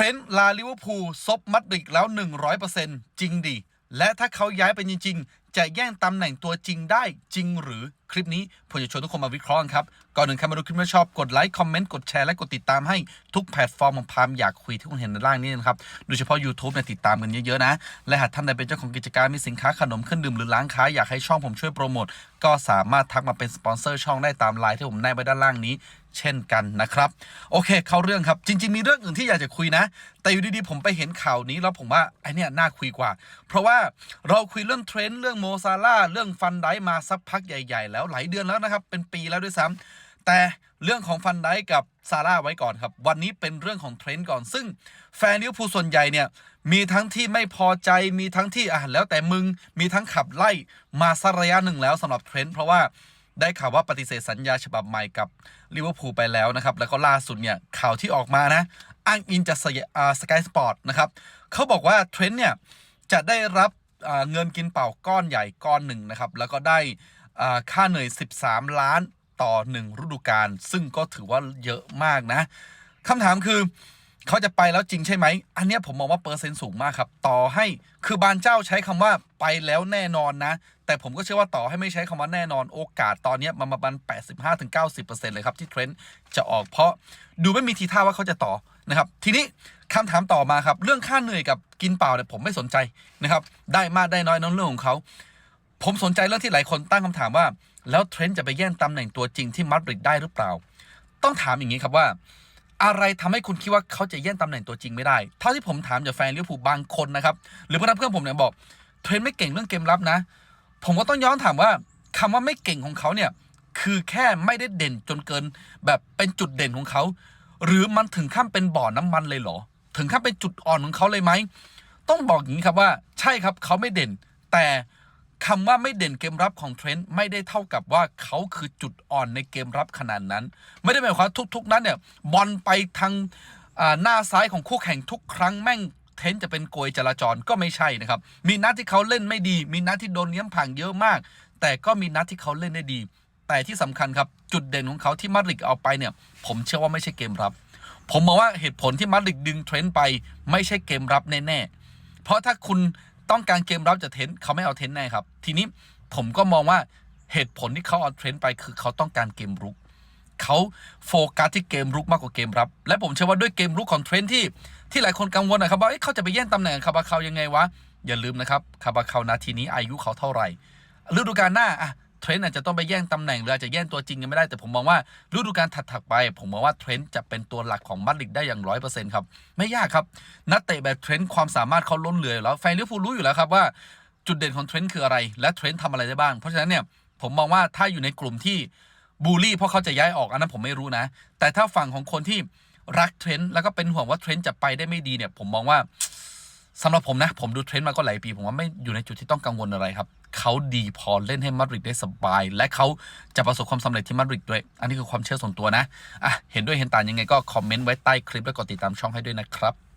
รนต์ลาลิเวอร์พูลซบมัดริดแล้ว 100%จริงดิ และถ้าเขาย้ายไปจริง ๆ จะแย่งตำแหน่งตัวจริงได้จริงหรือ คลิปนี้ผมจะชวนทุกคนมาวิเคราะห์ครับ ก่อนหนึ่งใครมาดูคลิปแล้วชอบกดไลค์คอมเมนต์กดแชร์และกดติดตามให้ทุกแพลตฟอร์มของพามอยากคุยที่คุณเห็นในล่างนี้นะครับ โดยเฉพาะ YouTube เนี่ยติดตามกันเยอะๆนะ และหากท่านใดเป็นเจ้าของกิจการมีสินค้าขนมเครื่องดื่มหรือร้านค้าอยากให้ช่องผมช่วยโปรโมทก็สามารถทักมาเป็นสปอนเซอร์ช่องได้ตามไลน์ที่ผมแนบไว้ด้านล่างนี้เช่นกันนะครับ โอเค เข้าเรื่องครับจริง ๆ มีเรื่องอื่นที่อยากจะคุยนะ แต่อยู่ดีๆ ผมไปเห็นข่าวนี้แล้วผมว่าไอเนี้ยน่าคุยกว่า เพราะว่าเราคุยเรื่องเทรนด์เรื่องโมซาร่าเรื่องฟันไดมาสักพักใหญ่ ๆ แล้วหลายเดือนแล้วนะครับ เป็นปีแล้วด้วยซ้ำแต่เรื่องของฟันไดกับซาร่าไว้ก่อนครับ วันนี้เป็นเรื่องของเทรนด์ก่อน ซึ่งแฟนลิเวอร์พูลส่วนใหญ่เนี่ย มีทั้งที่ไม่พอใจมีทั้งที่อะแล้วแต่มึงมีทั้งขับไล่มาสักระยะหนึ่งแล้วสำหรับเทรนด์เพราะว่าได้ข่าวว่าปฏิเสธสัญญาฉบับใหม่กับลิเวอร์พูลไปแล้วนะครับ แล้วก็ล่าสุดเนี่ยข่าวที่ออกมานะ อ้างอิงจากสกายสปอร์ตนะครับเขาบอกว่าเทรนต์เนี่ยจะได้รับเงินกินเป่าก้อนใหญ่ก้อนหนึ่งนะครับ แล้วก็ได้ ค่าเหนื่อย 13 ล้านต่อ 1 ฤดูกาลซึ่งก็ถือว่าเยอะมากนะคำถามคือเขาจะไปแล้วจริงใช่ไหม อันนี้ผมมองว่าเปอร์เซ็นต์สูงมากครับ ต่อให้คือบานเจ้าใช้คำว่าไปแล้วแน่นอนนะ แต่ผมก็เชื่อว่าต่อให้ไม่ใช้คำว่าแน่นอนโอกาสตอนนี้มันมาบัน85-90%เลยครับที่เทรนด์จะออกเพราะดูไม่มีทีท่าว่าเขาจะต่อนะครับ ทีนี้คำถามต่อมาครับ เรื่องค่าเหนื่อยกับกินเปล่าเนี่ยผมไม่สนใจนะครับ ได้มากได้น้อยนั่นเรื่องของเขา ผมสนใจเรื่องที่หลายคนตั้งคำถามว่า แล้วเทรนด์จะไปแย่งตำแหน่งตัวจริงที่มาดริดได้หรือเปล่า ต้องถามอย่างนี้ครับว่า อะไรทำให้คุณคิดว่าเขาจะแย่งตำแหน่งตัวจริงไม่ได้ เท่าที่ผมถามจากแฟนลิเวอร์พูลบางคนนะครับ หรือเพื่อนเพื่อนผมเนี่ยบอก เทรนด์ไม่เก่งเรื่องเกมรับนะ ผมก็ต้องย้อนถามว่าคำว่าไม่เก่งของเขาเนี่ยคือแค่ไม่ได้เด่นจนเกิน แบบเป็นจุดเด่นของเขา หรือมันถึงขั้นเป็นบ่อน้ำมันเลยเหรอ ถึงขั้นเป็นจุดอ่อนของเขาเลยไหมต้องบอกอย่างนี้ครับว่า ใช่ครับเขาไม่เด่น แต่ คำว่าไม่เด่นเกมรับของเทรนต์ไม่ได้เท่ากับว่าเขาคือจุดอ่อนในเกมรับขนาดนั้น ไม่ได้หมายความทุก ๆ นั้นเนี่ยบอลไปทางหน้าซ้ายของคู่แข่งทุกครั้งแม่งเทรนต์จะเป็นโกยจราจรก็ไม่ใช่นะครับ มีนัดที่เขาเล่นไม่ดี มีนัดที่โดนเลี้ยงผ่างเยอะมาก แต่ก็มีนัดที่เขาเล่นได้ดี แต่ที่สำคัญครับ จุดเด่นของเขาที่มาริดเอาไปเนี่ย ผมเชื่อว่าไม่ใช่เกมรับ ผมมองว่าเหตุผลที่มาริดดึงเทรนต์ไป ไม่ใช่เกมรับแน่ๆ เพราะถ้าคุณ ต้องการเกมรับจากเทนต์เขาไม่เอาเทนต์แน่ครับ ทีนี้ผมก็มองว่าเหตุผลที่เขาเอาเทนต์ไปคือเขาต้องการเกมรุกเขาโฟกัสที่เกมรุกมากกว่าเกมรับ และผมเชื่อว่าด้วยเกมรุกของเทรนต์ที่ที่หลายคนกังวลนะครับว่าเเขาจะไปแย่งตำแหน่งคาบาคาวยังไงวะ อย่าลืมนะครับคาบาคาวนาทีนี้อายุเขาเท่าไหร่ฤดูกาลหน้าอะ เทรนต์อาจจะต้องไปแย่งตำแหน่งหรืออาจจะแย่งตัวจริงกันไม่ได้แต่ผมมองว่าฤดูกาลถัดๆไป ผมมองว่าเทรนต์จะเป็นตัวหลักของมาดริดได้อย่างร้อยเปอร์เซ็นต์ครับไม่ยากครับนักเตะแบบเทรนต์ความสามารถเขาล้นเหลืออยู่แล้วแฟนลิเวอร์พูลรู้อยู่แล้วครับว่าจุดเด่นของเทรนต์คืออะไร และเทรนต์ทำอะไรได้บ้าง เพราะฉะนั้นเนี่ยผมมองว่าถ้าอยู่ในกลุ่มที่บูลลี่เพราะเขาจะย้ายออกอันนั้นผมไม่รู้นะ แต่ถ้าฝั่งของคนที่รักเทรนต์แล้วก็เป็นห่วงว่าเทรนต์จะไปได้ไม่ดีเนี่ยผมมองว่า สำหรับผมนะ ผมดูเทรนด์มาก็หลายปี ผมว่าไม่อยู่ในจุดที่ต้องกังวลอะไรครับ เขาดีพอเล่นให้มาดริดได้สบาย และเขาจะประสบความสำเร็จที่มาดริดด้วย อันนี้คือความเชื่อส่วนตัวนะอะเห็นด้วยเห็นต่างยังไงก็คอมเมนต์ไว้ใต้คลิปแล้วกดติดตามช่องให้ด้วยนะครับ